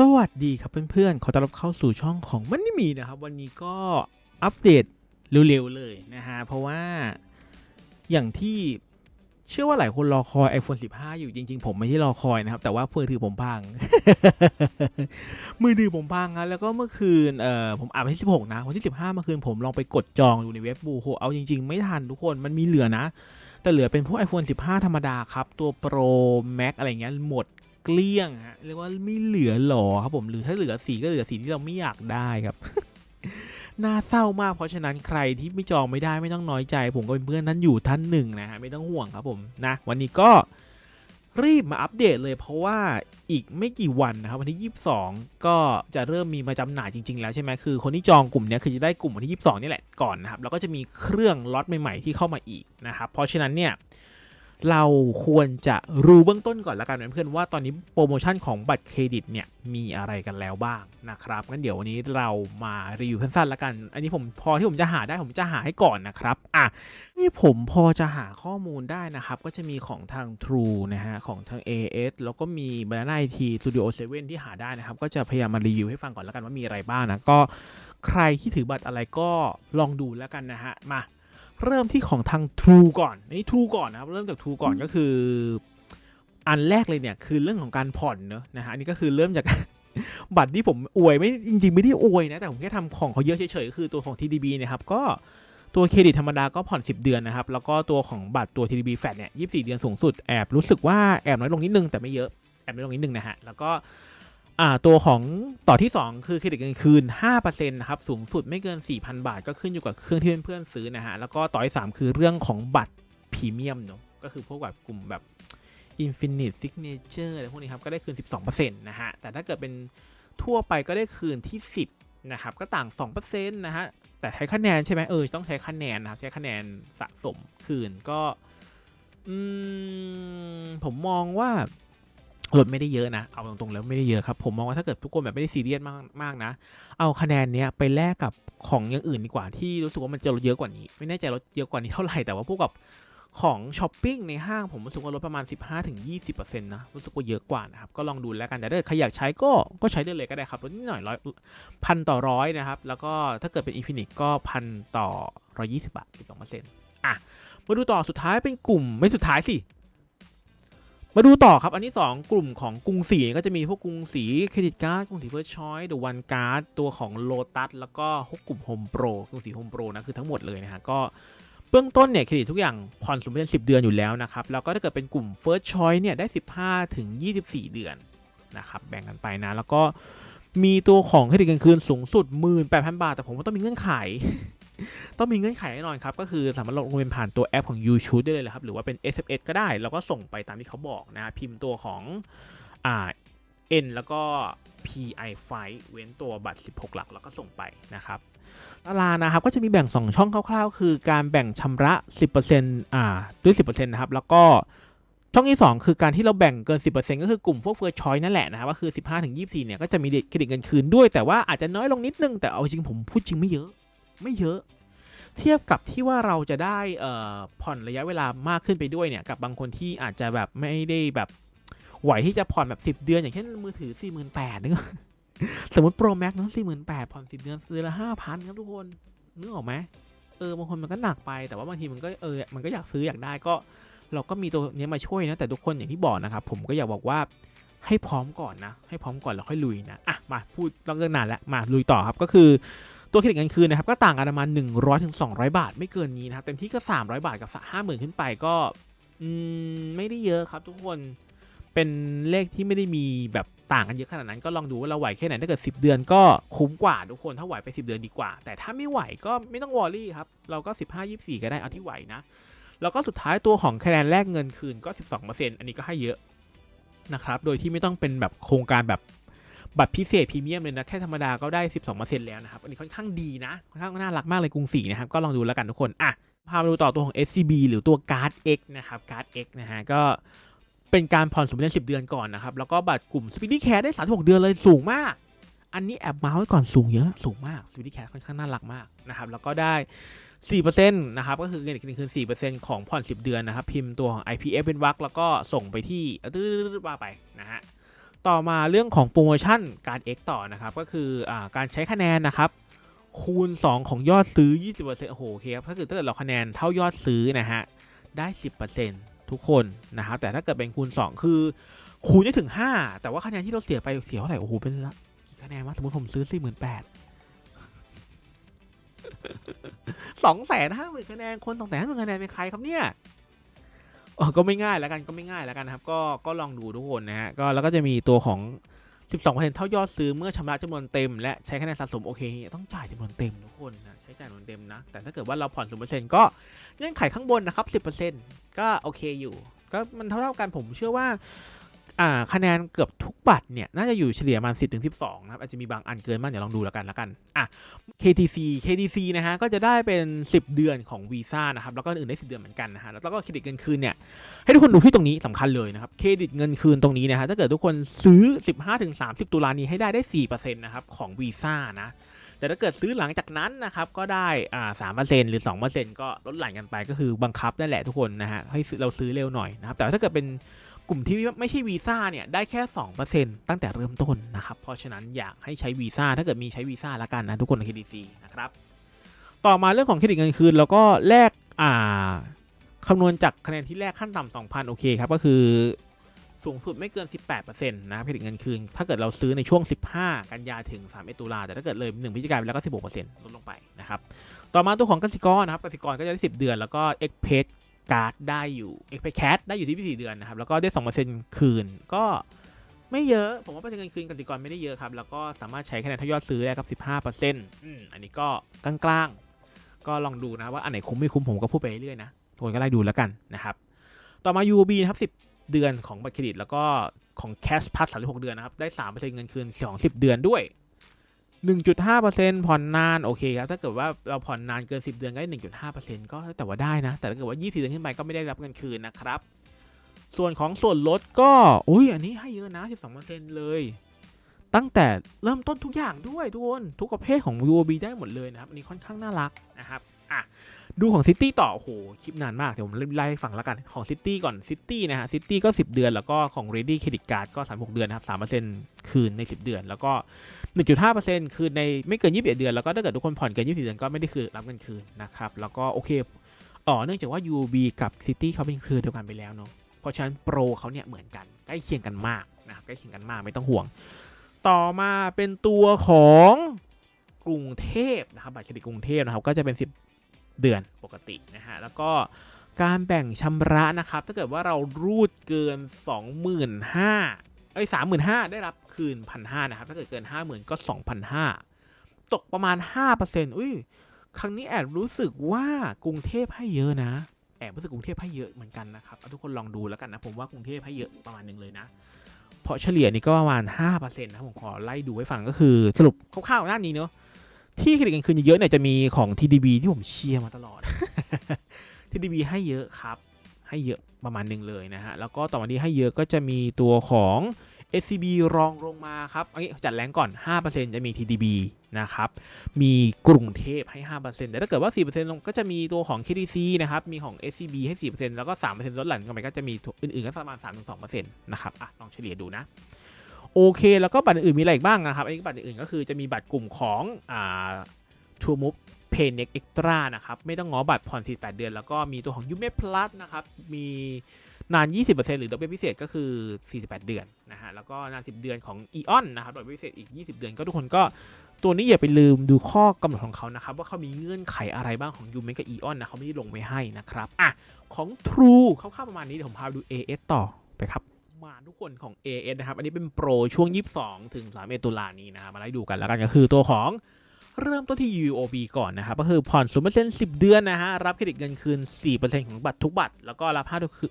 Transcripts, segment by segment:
สวัสดีครับเพื่อนๆ ขอต้อนรับเข้าสู่ช่องของมันนี่มีนะครับ วันนี้ก็อัปเดตเร็วๆเลยนะฮะ เพราะว่าอย่างที่เชื่อว่าหลายคนรอคอย iPhone 15 อยู่จริงๆ ผมไม่ใช่รอคอยนะครับ แต่ว่ามือถือผมพัง มือถือผมพังนะแล้วก็เมื่อคืนเอ่อผมอ่านวันที่ 16 นะ วันที่ 15 เมื่อคืนผมลองไปกดจองดูในเว็บบูโหเอาจริงๆ ไม่ทันทุกคนมันมีเหลือนะ แต่เหลือเป็นพวก iPhone 15 ธรรมดาครับ ตัว Pro Max อะไรเงี้ยหมด เกลี้ยงฮะเรียกว่าไม่เหลือหรอครับผมหรือถ้าเหลือสีก็เหลือสีที่เราไม่อยากได้ครับน่าเศร้ามากเพราะฉะนั้นใครที่ไม่จองไม่ได้ไม่ต้องน้อยใจ ผมก็เป็นเพื่อนนั้นอยู่ท่านหนึ่งนะฮะไม่ต้องห่วงครับผมนะวันนี้ก็รีบมาอัปเดตเลยเพราะว่าอีกไม่กี่วันนะครับวันที่ 22 ก็จะเริ่มมีมาจำหน่ายจริง ๆ แล้วใช่ไหมคือคนที่จองกลุ่มนี้คือจะได้กลุ่มวันที่ 22 นี่แหละก่อนนะครับแล้วก็จะมีเครื่องล็อตใหม่ ๆ ที่เข้ามาอีกนะครับเพราะฉะนั้นเนี่ย เราควรจะรู้เบื้องต้นก่อนละกันเพื่อนๆว่าตอนนี้โปรโมชั่นของบัตรเครดิตเนี่ยมีอะไรกันแล้วบ้างนะครับงั้นเดี๋ยววันนี้เรามารีวิวสั้นๆละกัน อันนี้ผมพอที่ผมจะหาได้ผมจะหาให้ก่อนนะครับอะนี่ผมพอจะหาข้อมูลได้นะครับ ก็จะมีของทาง True นะฮะของทาง AS แล้วก็มี Banana IT Studio 7 ที่หาได้นะครับ ก็จะพยายามมารีวิวให้ฟังก่อนละกันว่ามีอะไรบ้างนะก็ใครที่ถือบัตรอะไรก็ลองดูแล้วกันนะฮะมา เริ่มที่ของทาง True ก่อนนี่ True ก่อนนะครับ เริ่มจาก True ก่อนก็คือ อันแรกเลยเนี่ยคือเรื่องของการผ่อนเนอะนะฮะอันนี้ก็คือเริ่มจากบัตรที่ผมอวยไม่จริง ๆ ไม่ได้อวยนะ แต่ผมแค่ทำของเขาเยอะเฉยๆก็คือตัวของ TDB เนะครับ ก็ตัวเครดิตธรรมดาก็ผ่อน 10 เดือนนะครับ แล้วก็ตัวของบัตรตัว TDB Fat เนี่ย 24 เดือนสูงสุด แอบรู้สึกว่าแอบน้อยลงนิดนึงแต่ไม่เยอะ แอบน้อยลงนิดนึงนะฮะ แล้วก็ อ่าตัวของต่อที่ 2 คือเครดิตเงินคืน5%นะครับสูงสุดไม่เกิน 4,000 บาท ก็ขึ้นอยู่กับเครื่องที่เพื่อนๆซื้อนะฮะแล้วก็ต่อที่3คือเรื่องของบัตรพรีเมียมเนาะก็คือพวกแบบกลุ่มแบบ Infinite Signature อะไรพวกนี้ครับก็ได้คืน 12%นะฮะแต่ถ้าเกิดเป็นทั่วไปก็ได้คืนที่ 10นะครับก็ต่าง 2%นะฮะแต่ใช้คะแนนใช่ไหมเออต้องใช้คะแนนนะครับใช้คะแนนสะสมคืนก็อืมผมมองว่า ลดไม่ได้เยอะนะ เอาตรงๆแล้วไม่ได้เยอะครับ ผมมองว่าถ้าเกิดทุกคนแบบไม่ได้ซีเรียสมากมากนะ เอาคะแนนเนี้ยไปแลกกับของอย่างอื่นดีกว่าที่รู้สึกว่ามันจะลดเยอะกว่านี้ ไม่แน่ใจลดเยอะกว่านี้เท่าไหร่แต่ว่าพวกกับของช้อปปิ้งในห้างผมรู้สึกว่าลดประมาณ 15-20%นะรู้สึกว่าเยอะกว่านะครับ ก็ลองดูแล้วกันแต่ถ้าใครอยากใช้ก็ก็ใช้ได้เลยก็ได้ครับลดนิดหน่อยร้อยพันต่อร้อยนะครับ แล้วก็ถ้าเกิดเป็นอินฟินิตก็พันต่อร้อยี่สิบบาท12%อะมาดูต่อสุดท้ายเป็นกลุ่มไม่สุดท้ายสิ มาดูต่อครับ อันที่ 2 กลุ่มของกรุงศรีก็จะมีพวกกรุงศรีเครดิตการ์ดกรุงศรีเฟิร์สชอยด์เดอะวันการ์ดตัวของโลตัสแล้วก็พวกกลุ่มโฮมโปรกรุงศรีโฮมโปรนะคือทั้งหมดเลยนะฮะก็เบื้องต้นเนี่ยเครดิตทุกอย่างผ่อนสูงเป็น10เดือนอยู่แล้วนะครับแล้วก็ถ้าเกิดเป็นกลุ่ม First Choice เนี่ยได้ 15 ถึง 24 เดือนนะครับแบ่งกันไปนะ แล้วก็มีตัวของเครดิตกลางคืนสูงสุด 18,000 บาท แต่ผมว่าต้องมีเงื่อนไข ต้องมีเงื่อนไขแน่นอนครับ ก็คือสามารถลงเงินผ่านตัวแอปของ YouTube ได้เลยครับ หรือว่าเป็น SMS ก็ได้ แล้วก็ส่งไปตามที่เขาบอกนะ พิมพ์ตัวของอ่า N แล้วก็ PI ไฟเว้นตัวบัตร 16 หลัก แล้วก็ส่งไปนะครับตารางนะครับก็จะมีแบ่ง 2 ช่องคร่าวๆ คือการแบ่งชำระ 10%อ่าด้วย 10%นะครับ แล้วก็ช่องที่ 2 คือการที่เราแบ่งเกิน 10%ก็คือกลุ่มพวกเฟิร์สชอยนั่นแหละนะครับก็คือ 15-24เนี่ยก็จะมีเครดิตเงินคืนด้วย แต่ว่าอาจจะน้อยลงนิดนึงแต่เอาจริงผมพูดจริงไม่เยอะ ไม่เยอะ เทียบกับที่ว่าเราจะได้ผ่อนระยะเวลามากขึ้นไปด้วยเนี่ย กับบางคนที่อาจจะแบบไม่ได้แบบไหวที่จะผ่อนแบบ 10 เดือน อย่างเช่นมือถือ 48,000นึกสมมติ Pro Max นั้น48,000ผ่อน 10 เดือนเดือนละ5,000 ครับทุกคนนึกออกไหมเออบางคนมันก็หนักไปแต่ว่าบางทีมันก็เออมันก็อยากซื้ออยากได้ก็ เราก็มีตัวนี้มาช่วยนะแต่ทุกคนอย่างที่บอกนะครับผมก็อยากบอกว่าให้พร้อมก่อนนะ ให้พร้อมก่อนแล้วค่อยลุยนะอะมาพูดเรื่องนานแล้วมาลุยต่อครับก็คือ ตัวเครดิตเงินคืนนะครับก็ต่างกันประมาณ 100ถึง200 บาท ไม่เกินนี้นะครับเต็มที่ก็ 300 บาทกับ50,000 ขึ้นไปก็อืมไม่ได้เยอะครับทุกคนเป็นเลขที่ไม่ได้มีแบบต่างกันเยอะขนาดนั้นก็ลองดูว่าเราไหวแค่ไหนถ้าเกิด 10 เดือนก็คุ้มกว่าทุกคนถ้าไหวไป 10 เดือนดีกว่า แต่ถ้าไม่ไหวก็ไม่ต้องวอรี่ครับเราก็ 15 24 ก็ได้เอาที่ไหวนะแล้วก็สุดท้ายตัวของคะแนนแลกเงินคืนก็ 12%อันนี้ก็ให้เยอะนะครับโดยที่ไม่ต้องเป็นแบบโครงการแบบ บัตรพิเศษพรีเมียมเลยนะ แค่ธรรมดาก็ได้ 12%แล้วนะครับ อันนี้ค่อนข้างดีนะ ค่อนข้างน่ารักมากเลยกรุงศรีนะครับ ก็ลองดูแล้วกันทุกคน อะ พามาดูต่อตัวของ SCB หรือตัว Card X นะครับ Card X นะฮะ ก็เป็นการผ่อนสมเด็จ10 เดือนก่อนนะครับ แล้วก็บัตรกลุ่ม Speedy Care ได้ 36 เดือนเลยสูงมาก อันนี้แอบมาไว้ก่อนสูงเยอะ สูงมาก Speedy Care ค่อนข้างน่ารักมากนะครับ แล้วก็ได้4%นะครับ ก็คือเงินคืนคืน4%ของผ่อน 10 เดือนนะครับ พิมพ์ตัวของ IPF เป็นวักแล้วก็ส่งไปที่ตื้อว่าไปนะฮะ ต่อมาเรื่องของโปรโมชั่นการ X ต่อนะครับ ก็คืออการใช้คะแนนนะครับ คูณ 2 ของยอดซื้อ 20%โอ้โหโอเคครับถ้าเกิดถ้าเกิดเราคะแนนเท่ายอดซื้อนะฮะได้ 10%ทุกคนนะครับ แต่ถ้าเกิดเป็นคูณ 2 คือ คูณได้ถึง 5 แต่ว่าคะแนนที่เราเสียไปเสียเท่าไหร่โอ้โหเป็นละกี่คะแนนวะสมมติผมซื้อ 48,000สองแสนห้าหมื่นคะแนน คนสองแสนห้าหมื่นคะแนนเป็นใครครับเนี่ย ก็ไม่ง่ายแล้วกันก็ไม่ง่ายแล้วกันนะครับ ก็ก็ลองดูทุกคนนะฮะก็แล้วก็จะมีตัวของ 12%เท่ายอดซื้อเมื่อชำระจำนวนเต็ม และใช้คะแนนสะสมโอเค ต้องจ่ายจำนวนเต็มทุกคนนะใช้จ่ายจำนวนเต็มนะ แต่ถ้าเกิดว่าเราผ่อน0%ก็เงื่อนไขข้างบนนะครับ 10%ก็โอเคอยู่ ก็มันเท่าๆกันผมเชื่อว่า คะแนนเกือบทุกบัตรเนี่ยน่าจะอยู่เฉลี่ยประมาณ10ถึง12 นะครับ อาจจะมีบางอันเกินบ้างเดี๋ยวลองดูแล้วกันแล้วกันอะ KTC KTC นะฮะก็จะได้เป็น 10 เดือนของวีซ่านะครับแล้วก็อื่นได้10 เดือนเหมือนกันนะฮะแล้วก็เครดิตเงินคืนเนี่ยให้ทุกคนดูที่ตรงนี้สำคัญเลยนะครับเครดิตเงินคืนตรงนี้นะฮะถ้าเกิดทุกคนซื้อ 15-30 ตุลานี้ให้ได้ได้4%นะครับของวีซ่านะแต่ถ้าเกิดซื้อหลังจากนั้นนะครับก็ได้อ่า3%หรือ2%ก็ลดหลั่นกันไปก็คือบังคับนั่นแหละทุกคนนะฮะให้ซื้อเราซื้อเร็วหน่อยนะครับแต่ถ้าเกิดเป็น กลุ่มที่ไม่ใช่วีซ่าเนี่ยได้แค่ 2%ตั้งแต่เริ่มต้นนะครับ เพราะฉะนั้นอยากให้ใช้วีซ่าถ้าเกิดมีใช้วีซ่าละกันนะทุกคนใน KDC นะครับ ต่อมาเรื่องของเครดิตเงินคืน แล้วก็แลกอ่าคำนวณจากคะแนนที่แรกขั้นต่ำ2,000 โอเคครับ ก็คือสูงสุดไม่เกิน 18%นะครับเครดิตเงินคืน ถ้าเกิดเราซื้อในช่วง 15 กันยาถึง3ตุลาแต่ถ้าเกิดเลย 1พฤศจิกายนไปแล้วก็ 16%ลดลงไปนะครับ ต่อมาตัวของกสิกรนะครับกสิกรก็จะได้ 10 เดือน แล้วก็ e x p r e s s การ์ดได้อยู่ e x p r e s s Cash ได้อยู่ที่4เดือนนะครับ แล้วก็ได้ 2%คืน ก็ไม่เยอะ ผมว่าเปอร์เซ็นต์เงินคืนกสิกรไม่ได้เยอะครับ แล้วก็สามารถใช้คะแนนทยอดซื้อได้ครับ 15%อืมอันนี้ก็กลางๆ ก็ลองดูนะว่าอันไหนคุ้มไม่คุ้มผมก็พูดไปเรื่อยๆนะ ทุกคนก็ไล่ดูแล้วกันนะครับ ต่อมา UOB นะครับ10 เดือนของบัตรเครดิต แล้วก็ของ Cash Pass 36 เดือนนะครับ ได้ 3%เงินคืน2 10เดือนด้วย 1.5%ผ่อนนานโอเคครับถ้าเกิดว่าเราผ่อนนานเกิน 10 เดือนก็ได้1.5%ก็แต่ว่าได้นะ แต่ถ้าเกิดว่า 20 เดือนขึ้นไปก็ไม่ได้รับเงินคืนนะครับ ส่วนของส่วนลดก็อุ้ยอันนี้ให้เยอะนะ 12%เลย ตั้งแต่เริ่มต้นทุกอย่างด้วยทุกคนทุกประเภทของ UOB ได้หมดเลยนะครับ อันนี้ค่อนข้างน่ารักนะครับอะดูของ City ต่อโอ้โหคลิปนานมาก เดี๋ยวผมไล่ให้ฟังแล้วกันของ City ก่อน City นะฮะ City ก็ 10 เดือน แล้วก็ของ Ready Credit Card ก็ 36 เดือนนะครับ3%คืนใน 10 เดือน แล้วก็ 1.5%คืนในไม่เกิน 21 เดือน แล้วก็ถ้าเกิดทุกคนผ่อนเกิน 24 เดือนก็ไม่ได้คือรับเงินคืนนะครับ แล้วก็โอเคอ๋อเนื่องจากว่า UOB กับ City เขาเป็นเครือเดียวกันไปแล้วเนาะ เพราะฉะนั้นโปรเขาเนี่ยเหมือนกัน ใกล้เคียงกันมากนะครับใกล้เคียงกันมากไม่ต้องห่วง ต่อมาเป็นตัวของกรุงเทพนะครับบัตรเครดิตกรุงเทพนะครับก็จะเป็น 10 เดือนปกตินะฮะแล้วก็การแบ่งชำระนะครับ ถ้าเกิดว่าเรารูดเกิน 25,000 เอ้ย35,000ได้รับคืน1,500นะครับ ถ้าเกิดเกิน50,000ก็2,500ตกประมาณ5%อุ้ยครั้งนี้แอบรู้สึกว่ากรุงเทพให้เยอะนะ แอบรู้สึกกรุงเทพให้เยอะเหมือนกันนะครับทุกคนลองดูแล้วกันนะ ผมว่ากรุงเทพให้เยอะประมาณหนึ่งเลยนะ เพราะเฉลี่ยนี่ก็ประมาณ5%นะผมขอไล่ดูให้ฟังก็คือสรุปคร่าวๆหน้านี้เนาะที่เครดิตกันคืนเยอะๆเนี่ยจะมีของ TDB ที่ผมเชียร์มาตลอด TDB ให้เยอะครับ ให้เยอะประมาณหนึ่งเลยนะฮะ แล้วก็ต่อมาที่ให้เยอะก็จะมีตัวของ SCB รองลงมาครับอันนี้จัดแรงก่อน 5%จะมี TDB นะครับ มีกรุงเทพให้ 5%แต่ถ้าเกิดว่า 4%ลงก็จะมีตัวของ KTC นะครับ มีของ SCB ให้ 4%แล้วก็ 3%ลดหลั่นกันไปก็จะมีอื่นๆก็ประมาณ 3-2%นะครับอะลองเฉลี่ยดูนะโอเค แล้วก็บัตรอื่นมีอะไรอีกบ้างนะครับ อันนี้บัตรอื่นก็คือจะมีบัตรกลุ่มของอ่า True Move Pay Next Extra นะครับ ไม่ต้องงอบัตรผ่อน48 เดือน แล้วก็มีตัวของ u m e Plus นะครับ มี นาน 20%หรือดอกเบี้ยพิเศษก็คือ 48 เดือนนะฮะ แล้วก็นาน 10 เดือนของ Eon นนะครับ ดอกเบี้ยพิเศษอีก 20 เดือนก็ทุกคนก็ตัวนี้อย่าไปลืมดูข้อกำหนดของเขานะครับ ว่าเขามีเงื่อนไขอะไรบ้างของ u m e กับ Eon นนะเขาไม่ได้ลงไว้ให้นะครับ อะ ของ True คร่าๆประมาณนี้เดี๋ยวผมพาดู AS ต่อไปครับมาทุกคนของ AS นะครับ อันนี้เป็นโปรช่วง 22 ถึง3ตุลานี้นะมาไล่ดูกันแล้วกันก็คือตัวของ เริ่มต้นที่ UOB ก่อนนะครับก็คือผ่อน0% 10 เดือนนะฮะ รับเครดิตเงินคืน 4%ของบัตรทุกบัตร แล้วก็รับ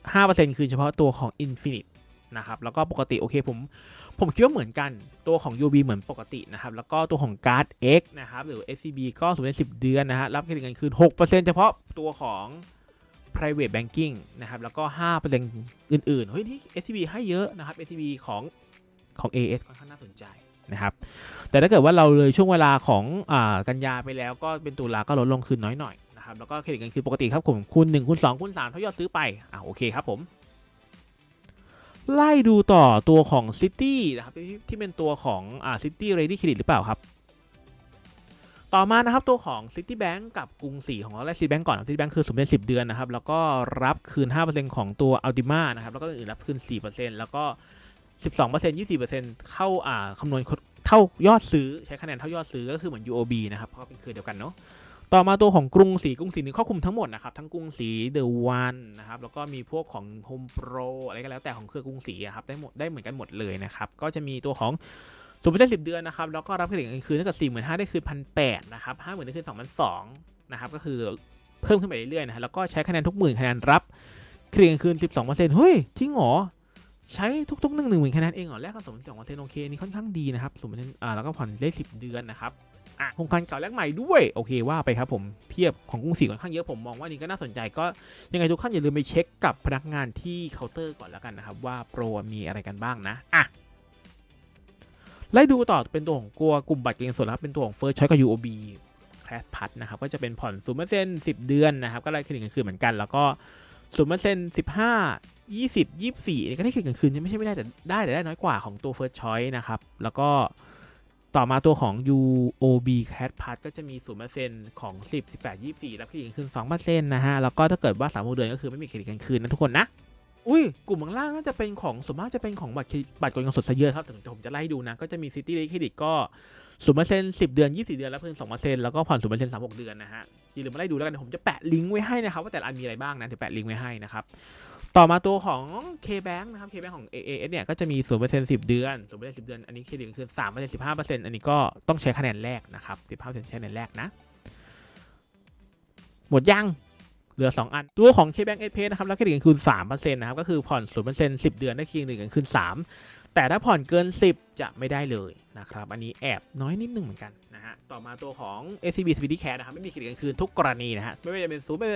5%คืนเฉพาะตัวของ Infinite นะครับแล้วก็ปกติโอเคผมผมคิดว่าเหมือนกันตัวของ UOB เหมือนปกตินะครับแล้วก็ตัวของ Card X นะครับหรือ SCB ก็0% 10 เดือนนะฮะรับเครดิตเงินคืน 6%เฉพาะตัวของ private banking นะครับแล้วก็5%อื่นๆเฮ้ยที่ SCB ให้เยอะนะครับ SCB ของของ AS ค่อนข้างน่าสนใจ นะครับแต่ถ้าเกิดว่าเราเลยช่วงเวลาของอกันยาไปแล้วก็เป็นตุลาก็ลดลงคืนน้อยหน่อยนะครับแล้วก็เครดิตเงินคืนปกติครับผมคูณ1คูณ2คูณ3เท่ายอดซื้อไปอ่าโอเคครับผมไล่ดูต่อตัวของ City นะครับที่ที่เป็นตัวของอ่า City Ready Credit หรือเปล่าครับ ต่อมานะครับตัวของ Citibank กับกรุงศรีของเราแรก Citibank ก่อน Citibank คือสมเด็จ10 เดือนนะครับแล้วก็รับคืน 5%ของตัว Ultima นะครับแล้วก็อื่นรับคืน 4%แล้วก็ 12% 24%เข้าอ่าคำนวณเท่ายอดซื้อใช้คะแนนเท่ายอดซื้อก็คือเหมือน UOB นะครับเพราะเป็นเครือเดียวกันเนาะต่อมาตัวของกรุงศรีกรุงศรีนี่ครอบคลุมทั้งหมดนะครับ ทั้งกรุงศรีเดอะวันนะครับ แล้วก็มีพวกของ Home Pro อะไรก็แล้วแต่ของเครือกรุงศรีอะครับได้หมดได้เหมือนกันหมดเลยนะครับ ก็จะมีตัวของสูงเปอร์เซ็นต์สิบเดือนนะครับ แล้วก็รับเครดิตเงินคืนถ้าเกิดสี่หมื่นห้าได้คืนพันแปดนะครับห้าหมื่นได้คืนสองพันสองนะครับ ก็คือเพิ่มขึ้นไปเรื่อยๆนะฮะแล้วก็ใช้คะแนนทุกหมื่นคะแนนรับเครดิตเงินคืนสิบสองเปอร์เซ็นต์เฮ้ยจริงเหรอ ใช้ทุกๆหนึ่งหนึ่งหมื่นคะแนนเองเหรอแลกกันสองสองเปอร์เซ็นต์โอเคนี่ค่อนข้างดีนะครับสมมติอ่าแล้วก็ผ่อนได้สิบเดือนนะครับอะโครงการเก่าแลกใหม่ด้วยโอเคว่าไปครับผมเพียบของกรุงศรีค่อนข้างเยอะผมมองว่านี่ก็น่าสนใจก็ยังไงทุกท่านอย่าลืมไปเช็คกับพนักงานที่เคาน์เตอร์ก่อนแล้วกันนะครับว่าโปรมีอะไรกันบ้างนะอะไล่ดูต่อเป็นตัวของกลัวกลุ่มบัตรเกรงส่วนะครับเป็นตัวของ First Choice กับ UOB แคสพัทนะครับก็จะเป็นผ่อนศูนย์เปอร์เซ็นต์สิบเดือนนะครับก็ไล่เครดิตเงินคืนเหมือนกัน แล้วก็ศูนย์เปอร์เซ็นต์สิบห้า ยี่สิบยี่สี่ก็ได้ครดิตเงินคืนไม่ใช่ไม่ได้แต่ได้แต่ได้น้อยกว่าของตัว First Choice นะครับ แล้วก็ต่อมาตัวของ UOB Cat Pass ก็จะมี 0%ของ 10 18 24แล้วเครดิตคืน2%นะฮะ แล้วก็ถ้าเกิดว่า3เดือนก็คือไม่มีเครดิตกลางคืนนะทุกคนนะ อุ้ย กลุ่มข้างล่างน่าจะเป็นของส่วนมากจะเป็นของบัตรบัตรกดเงินสดซะเยอะครับแต่ผมจะไล่ดูนะ ก็จะมี City Ready Credit ก็ 0% 10 เดือน 24 เดือนแล้วเพิ่ม2%แล้วก็ผ่อน 0% 36 เดือนนะฮะ อย่าลืมมาไล่ดูแล้วกันผมจะแปะลิงก์ไว้ให้นะครับว่าแต่ละอันมีอะไรบ้างนะเดี๋ยวแปะลิงก์ไว้ให้นะครับ ต่อมาตัวของ K-Bank นะครับ K-Bank ของ AAS เนี่ย ก็จะมี 0% 10 เดือน 0% 10 เดือน อันนี้เครดิตคือ 3% 15%อันนี้ก็ต้องใช้คะแนนแรกนะครับ 15%ใช้คะแนนแรกนะ หมดยัง เหลือ 2 อัน ตัวของ K-Bank S Pay นะครับ แล้วเครดิตคืน3%นะครับ ก็คือผ่อน 0% 10 เดือนได้เครดิตคืน3 แต่ถ้าผ่อนเกิน 10 จะไม่ได้เลยนะครับ อันนี้แอบน้อยนิดนึงเหมือนกันนะฮะ ต่อมาตัวของ SCB Speedy Cash นะครับไม่มีเครดิตคืนทุกกรณีนะฮะ ไม่ว่าจะเป็นศูนย์ไม่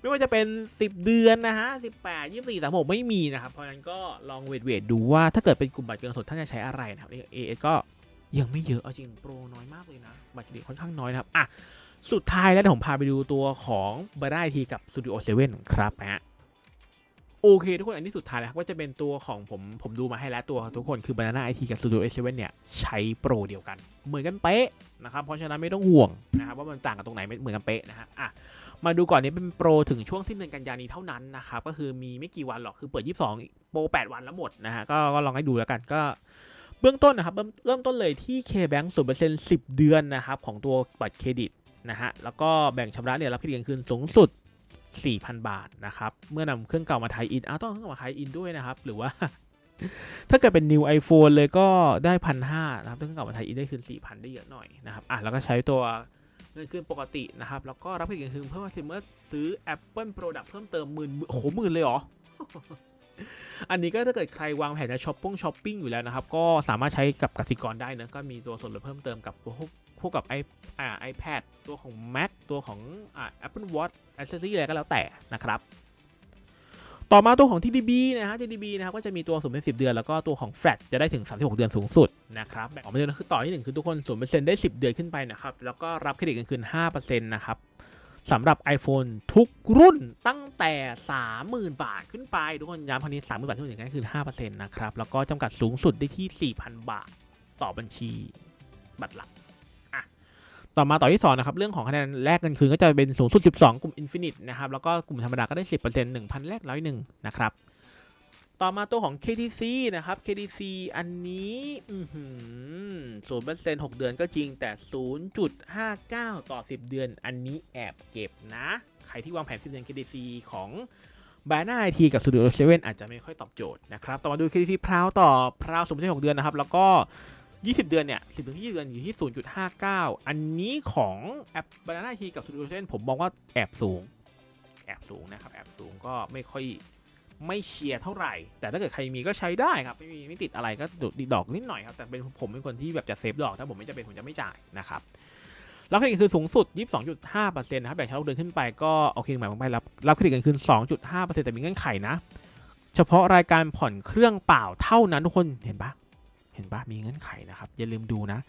ไม่ว่าจะเป็น 10 เดือนนะฮะ18 24 36ไม่มีนะครับ เพราะฉะนั้นก็ลองเวทเวทดูว่าถ้าเกิดเป็นกลุ่มบัตรเกินสดท่านจะใช้อะไรนะครับเอเอก็ยังไม่เยอะเอาจริงโปรน้อยมากเลยนะ บัตรเครดิตค่อนข้างน้อยนะครับอะสุดท้ายแล้วเดี๋ยวผมพาไปดูตัวของบาร์ได้ทีกับ Studio 7ครับนะฮะ โอเคทุกคนอันนี้สุดท้ายแล้วครับก็จะเป็นตัวของผมผมดูมาให้แล้วตัวทุกคนคือ Banana IT กับ Studio S7 เนี่ย ใช้โปรเดียวกัน เหมือนกันเป๊ะนะครับ เพราะฉะนั้นไม่ต้องห่วงนะครับว่ามันต่างกันตรงไหนไม่เหมือนกันเป๊ะนะฮะอะมาดูก่อนนี้เป็นโปรถึงช่วงสิ้นเดือนกันยานี้เท่านั้นนะครับ ก็คือมีไม่กี่วันหรอกคือเปิด 22 โปร 8 วันแล้วหมดนะฮะก็ก็ลองให้ดูแล้วกันก็เบื้องต้นนะครับ เริ่มเริ่มต้นเลยที่ KBank 0% 10 เดือนนะครับของตัวบัตรเครดิตนะฮะแล้วก็แบ่งชำระเนี่ยรับเครดิตคืนสูงสุด 4,000 บาทนะครับ เมื่อนำเครื่องเก่ามาไทยอินอ้าวต้องเครื่องมาไทยอินด้วยนะครับ หรือว่า ถ้าเกิดเป็น new iPhone เลยก็ได้พันห้านะครับถ้าเครื่องเก่ามาไทยอินได้คืน4,000 ได้เยอะหน่อยนะครับอะแล้วก็ใช้ตัวเงินคืนปกตินะครับ แล้วก็รับเครดิตเงินคืนเพิ่มมาสิเมื่อซื้อ Apple Product เพิ่มเติมหมื่นโอ้โหหมื่นเลยเหรออันนี้ก็ถ้าเกิดใครวางแผนจะช้อปปิ้งช้อปปิ้งอยู่แล้วนะครับ ก็สามารถใช้กับกสิกรได้นะก็มีตัวส่วนลดเพิ่มเติมกับพ วกกับไออ่า iPad ตัวของ Mac ตัวของอ่า Apple Watch Accessory อะไรก็แล้วแต่นะครับ ต่อมาตัวของ TDB นะฮะ TDB นะครับก็จะมีตัวสูงเป็น 10 เดือน แล้วก็ตัวของ Flat จะได้ถึง 36 เดือนสูงสุดนะครับแบ่งออกมาเลยนะคือต่อที่ 1 คือทุกคนสูงเป็นได้ 10 เดือนขึ้นไปนะครับ แล้วก็รับเครดิตเงินคืน5%นะครับสำหรับ iPhone ทุกรุ่นตั้งแต่ 30,000 บาทขึ้นไป ทุกคนย้ำพันนี้ 30,000 บาทขึ้นไปอย่างนั้คือ5%นะครับ แล้วก็จำกัดสูงสุดได้ที่ 4,000 บาทต่อบัญชีบัตรหลัก ต่อมาต่อที่2นะครับเรื่องของคะแนนแลกเงินคืนก็จะเป็นสูงสุด 12 กลุ่ม Infinite นะครับแล้วก็กลุ่มธรรมดาก็ได้ 10% 1,000 แลกร้อยหนึ่งนะครับต่อมาตัวของ KTC นะครับ KTC อันนี้ศูนย์เปอร์เซ็นต์หกเดือนก็จริงแต่ 0.59 ต่อ 10 เดือน อันนี้แอบเก็บนะ ใครที่วางแผน 10 เดือน KTC ของบานาไอทีกับ Studio 7อาจจะไม่ค่อยตอบโจทย์นะครับ ต่อมาดู KTC พราวต่อพราวศูนย์เปอร์เซ็นต์หกเดือนนะครับ แล้วก็ 20 เดือนเนี่ย10ถึง20 เดือนอยู่ที่ 0.59 อันนี้ของแอป Banana Key กับ Studio 7ผมมองว่าแอบสูง แอบสูงนะครับ แอบสูงก็ไม่ค่อยไม่เชียร์เท่าไหร่ แต่ถ้าเกิดใครมีก็ใช้ได้ครับ ไม่มีไม่ติดอะไรก็ดดอกนิดหน่อยครับ แต่เป็นผมเป็นคนที่แบบจะเซฟดอก ถ้าผมไม่จะเป็นผมจะไม่จ่ายนะครับแล้วเครดิตคือสูงสุด 22.5%นะครับแบ่งชั้นเดือนขึ้นไปก็โอเคหมายความว่ารับรับเครดิตกันคืน2.5%แต่มีเงื่อนไขนะ เฉพาะรายการผ่อนเครื่องเปล่าเท่านั้นทุกคนเห็นปะ เห็นปะมีเงื่อนไขนะครับ อย่าลืมดูนะ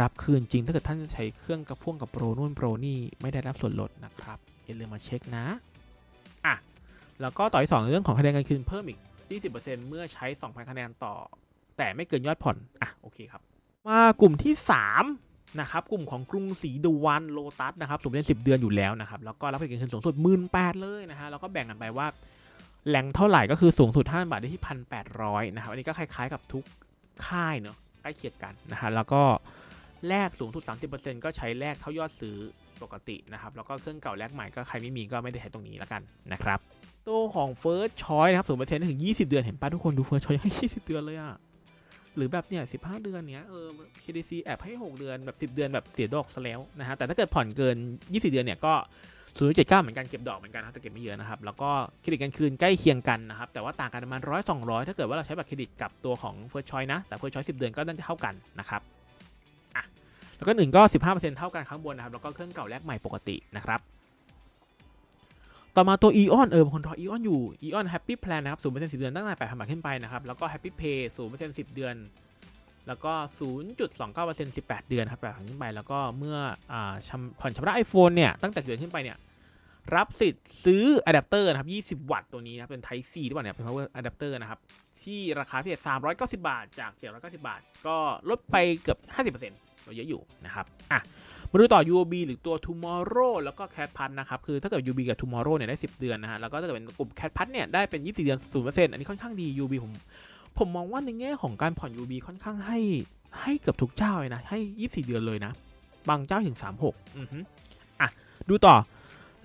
รับคืนจริงถ้าเกิดท่านใช้เครื่องกระพ่วงกับโปรนู่นโปรนี่ไม่ได้รับส่วนลดนะครับ อย่าลืมมาเช็คนะอะแล้วก็ต่อที่สองเรื่องของคะแนนการคืนเพิ่มอีก 20%เมื่อใช้ 2,000 คะแนนต่อ แต่ไม่เกินยอดผ่อนอะโอเคครับ มากลุ่มที่ 3 นะครับ กลุ่มของกรุงศรีดูวันโลตัสนะครับสูงเป็น10เดือนอยู่แล้วนะครับ แล้วก็รับผลิตเงินสูงสุด1 8ื่นแปดเลยนะฮะแล้วก็แบ่งกันไปว่าแหล่งเท่าไหร่ก็คือสูงสุด 5 บาทได้ที่ 1,800 นะครับ อันนี้ก็คล้ายๆกับทุก ค่ายเนอะใกล้เคียงกันนะฮะแล้วก็แลกสูงสุด 30%ก็ใช้แลกเท่ายอดซื้อปกตินะครับ แล้วก็เครื่องเก่าแลกใหม่ก็ใครไม่มีก็ไม่ได้ใช้ตรงนี้แล้วกันนะครับ ตัวของ First Choice นะครับสูงเปอร์เซ็นต์ถึง 20 เดือนเห็นป่ะทุกคนดู First Choice ให้ 20 เดือนเลยอะหรือแบบเนี่ย 15 เดือนเนี้ยเออ KDC แอบให้ 6 เดือนแบบ 10 เดือนแบบเสียดอกซะแล้วนะฮะแต่ถ้าเกิดผ่อนเกิน 20 เดือนเนี่ยก็ 0.79เจ็ดเก้าเหมือนกันเก็บดอกเหมือนกันนะแต่เก็บไม่เยอะนะครับ แล้วก็เครดิตกันคืนใกล้เคียงกันนะครับ แต่ว่าต่างกันประมาณร้อยสองร้อยถ้าเกิดว่าเราใช้บัตรเครดิตกับตัวของ First Choice นะ แต่ First Choice 10เดือนก็น่าจะเท่ากันนะครับอะแล้วก็หนึ่งก็15%เท่ากันข้างบนนะครับ แล้วก็เครื่องเก่าแลกใหม่ปกตินะครับ ต่อมาตัว Eon เออบางคนรอ Eon อยู่ Eon Happy Plan นะครับ0% 10 เดือนตั้งแต่8,000บาทขึ้นไปนะครับ แล้วก็ Happy Pay 0% 10 เดือน แล้วก็ 0.29% 18 เดือนครับ8,000ขึ้นไป แล้วก็เมื่ออผ่อนชำระ iPhone เนี่ย ตั้งแต่เดือนขึ้นไปเนี่ย รับสิทธิ์ซื้ออะแดปเตอร์นะครับ 20 วัตต์ตัวนี้นะครับ เป็น Type C ด้วยเนี่ย เป็น power adapter นะครับ ที่ราคาพิเศษ390 บาท จาก 790 บาท ก็ลดไปเกือบ 50%เราเยอะอยู่นะครับ อะ มาดูต่อ UOB หรือตัว Tomorrow แล้วก็ Cat p a d นะครับ คือถ้าเกิด UOB กับ Tomorrow เนี่ยได้ 10 เดือนนะฮะ แล้วก็ถ้าเกิดเป็นกลุ่ม Cat p a d เนี่ยได้เป็น 24 เดือน 0%อันนี้ค่อนข้างดี UOB ผม ผมมองว่าในแง่ของการผ่อน UOB ค่อนข้างให้ให้เกือบทุกเจ้าเลยนะ ให้ 24 เดือนเลยนะ บางเจ้าถึง 36 อือฮึอะ ดูต่อ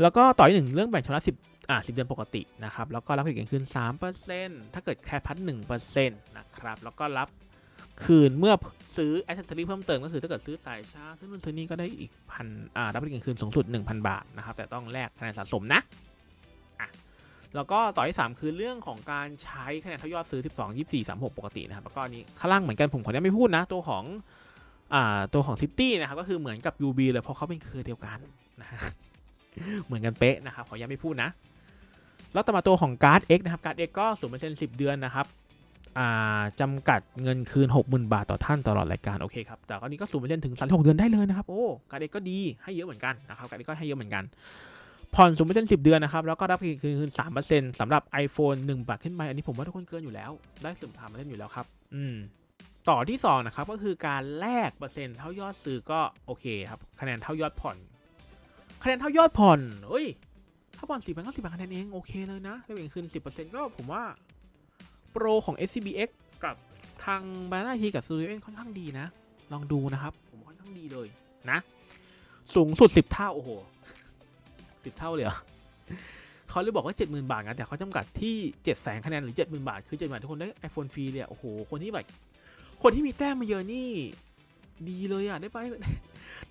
แล้วก็ต่ออีกหนึ่งเรื่องแบ่งชำระ10 อ่า10 เดือนปกตินะครับ แล้วก็รับผลิตเงินคืน 3%ถ้าเกิดแคร์พัด1%นะครับ แล้วก็รับคืนเมื่อซื้อ a อ c e s s o r y เพิ่มเติมก็คือถ้าเกิดซื้อสายชาร์จซื้อนู่นซื้อนี่ก็ได้อีกพันอ่ารับผลิตเงินคืนสูงสุด 1,000 บาทนะครับ แต่ต้องแลกคะแนนสะสมนะอะ แล้วก็ต่อที่ 3 คือเรื่องของการใช้คะแนนเท่ายอดซื้อ 12 24 36 ปกตินะครับแล้วก็นี้ข้างล่างเหมือนกันผมขออนุญาตไม่พูดนะ ตัวของอ่าตัวของ City นะครับก็คือเหมือนกับ UB เลยเพราะเขาเป็นเครือเดียวกันนะฮะเหมือนกันเป๊ะนะครับขออนุญาตไม่พูดนะแล้วต่อมาตัวของการ์ด X นะครับการ์ด X ก็ศูนย์เปอร์เซ็นต์สิบเดือนนะครับจำกัดเงินคืน 60,000 บาทต่อท่านตลอดรายการโอเคครับแต่ก็นี้ก็ศูนย์เปอร์เซ็นต์ถึง36เดือนได้เลยนะครับโอ้การ์ด X ก็ดีให้เยอะเหมือนกันนะครับการ์ด X ก็ให้เยอะเหมือนกัน ผ่อนศูนย์เปอร์เซ็นต์สิบเดือนนะครับ แล้วก็รับคืนคืนสามเปอร์เซ็นต์สำหรับ iPhone 1 บาทขึ้นไป อันนี้ผมว่าทุกคนเกินอยู่แล้ว ได้สึมถามมาเล่นอยู่แล้วครับ อืม ต่อที่สองนะครับ ก็คือการแลกเปอร์เซ็นต์เท่ายอดซื้อก็โอเคครับ คะแนนเท่ายอดผ่อน คะแนนเท่ายอดผ่อนเฮ้ย ถ้าผ่อนสี่พันก็สี่พันคะแนนเองโอเคเลยนะได้เงินคืนสิบเปอร์เซ็นต์ก็ผมว่าโปรของ SCBX กับทางบานาทีกับ Studio N ค่อนข้างดีนะ ลองดูนะครับ ผมค่อนข้างดีเลยนะ สูงสุดสิบเท่าโอ้โห สิบเท่าเลยเหรอเขาเลยบอกว่าเจ็ดหมื่นบาทนะแต่เขาจำกัดที่เจ็ดแสนคะแนนหรือเจ็ดหมื่นบาท คือเจ็ดหมื่นทุกคนได้ iPhone ฟรีเลยโอ้โห คนที่แบบ คนที่มีแต้มมาเยอะนี่ ดีเลยอะ ได้ไป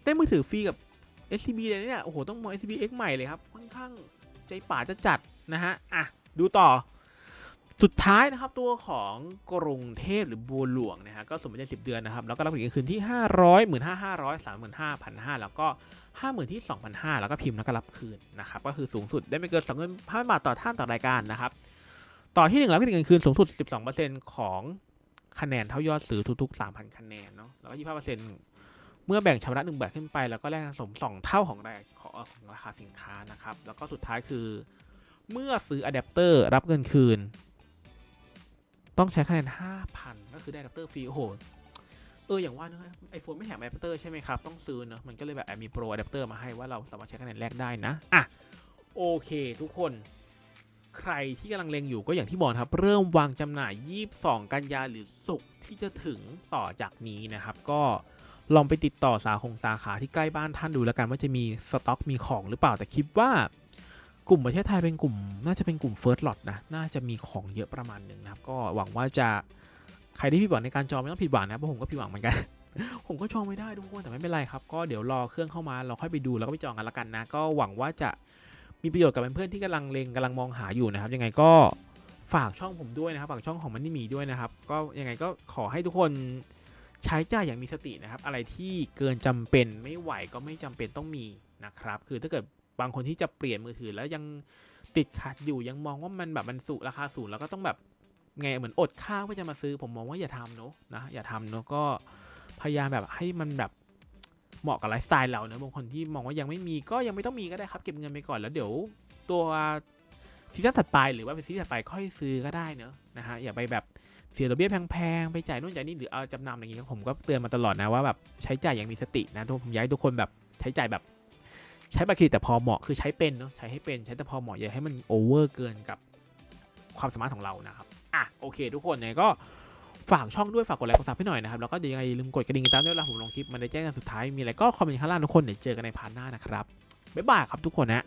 ได้มือถือฟรีกับ SCB เลยเนี่ย โอ้โห ต้องมอง SCB X ใหม่เลยครับ ค่อนข้างใจป่าจะจัดนะฮะ อะ ดูต่อ สุดท้ายนะครับ ตัวของกรุงเทพหรือบัวหลวงนะฮะ ก็สมมติสิบเดือนนะครับ แล้วก็รับผลิตเงินคืนที่ 500 1 5 5 0 0 3 5 0 0 0 แล้วก็ 50,000ที่2,500แล้วก็พิมพ์แล้วก็รับคืนนะครับก็คือสูงสุดได้ไม่เกิน2เงินพันบาทต่อท่านต่อรายการนะครับต่อที่ 1 รับผลิตเงินคืนสูงสุด 12%ของคะแนนเท่ายอดซื้อทุกๆ 3,000 คะแนนเนาะแล้วก็25%เมื่อแบ่งชำระ1บาทขึ้นไป แล้วก็แลกสะสม 2 เท่าของรายของของราคาสินค้านะครับแล้วก็สุดท้ายคือ เมื่อซื้ออะแดปเตอร์รับเงินคืน ต้องใช้คะแนน 5,000 ก็คือได้อะแดปเตอร์ฟรีโอ้โห เอออย่างว่านะไอโฟนไม่แถมอะแดปเตอร์ใช่ไหมครับ ต้องซื้อเนอะมันก็เลยแบบมีโปรอะแดปเตอร์มาให้ว่าเราสามารถใช้คะแนนแรกได้นะอะโอเค ทุกคนใครที่กำลังเลงอยู่ก็อย่างที่บอกครับ เริ่มวางจำหน่าย 22 กันยาหรือศุกที่จะถึงต่อจากนี้นะครับ ก็ลองไปติดต่อสาขงสาขาที่ใกล้บ้านท่านดูแล้วกันว่าจะมีสต็อกมีของหรือเปล่าแต่คิดว่ากลุ่มประเทศไทยเป็นกลุ่ม น่าจะเป็นกลุ่ม First Lot นะ น่าจะมีของเยอะประมาณหนึ่งนะครับ ก็หวังว่าจะ ใครที่ผิดหวังในการจองไม่ต้องผิดหวังนะเพราะผมก็ผิดหวังเหมือนกัน ผมก็จองไม่ได้ทุกคนแต่ไม่เป็นไรครับ ก็เดี๋ยวรอเครื่องเข้ามาเราค่อยไปดูแล้วก็ไปจองกันละกันนะ ก็หวังว่าจะมีประโยชน์กับเพื่อนๆที่กำลังเลงกำลังมองหาอยู่นะครับ ยังไงก็ฝากช่องผมด้วยนะครับ ฝากช่องของมันนี่มีด้วยนะครับ ก็ยังไงก็ขอให้ทุกคนใช้จ่ายอย่างมีสตินะครับ อะไรที่เกินจำเป็นไม่ไหวก็ไม่จำเป็นต้องมีนะครับ คือถ้าเกิดบางคนที่จะเปลี่ยนมือถือแล้วยังติดขัดอยู่ยังมองว่ามันแบบมันสูราคาสูงแล้วก็ต้องแบบ ไงเหมือนอดข้าวเพื่อจะมาซื้อผมมองว่าอย่าทำเนอะนะอย่าทำเนอะก็พยายามแบบให้มันแบบเหมาะกับไลฟ์สไตล์เราเนอะบางคนที่มองว่ายังไม่มีก็ยังไม่ต้องมีก็ได้ครับเก็บเงินไปก่อนแล้วเดี๋ยวตัวซีซั่นถัดไปหรือว่าเป็นซีซั่นถัดไปค่อยซื้อก็ได้เนอะนะฮะอย่าไปแบบเสียดอกเบี้ยแพงๆไปจ่ายนู่นจ่ายนี่หรือเอาจำนำอย่างงี้ยผมก็เตือนมาตลอดนะว่าแบบใช้จ่ายอย่างมีสตินะทุกผมอยากให้ทุกคนแบบใช้จ่ายแบบ ใช้บัตรเครดิตแต่พอเหมาะคือใช้เป็นเนาะใช้ให้เป็นใช้แต่พอเหมาะอย่าให้มันโอเวอร์เกินกับความสามารถของเรานะครับ อะโอเค ทุกคนเนี่ยก็ฝากช่องด้วยฝากกดไลค์กดซับให้หน่อยนะครับแล้วก็ยังไงอย่าลืมกดกระดิ่งติดตามด้วยเวลาผมลงคลิปมันได้แจ้งกันสุดท้ายมีอะไรก็คอมเมนต์ข้างล่างทุกคนเดี๋ยวเจอกันในพาร์ทหน้านะครับบ๊ายบายครับทุกคนนะ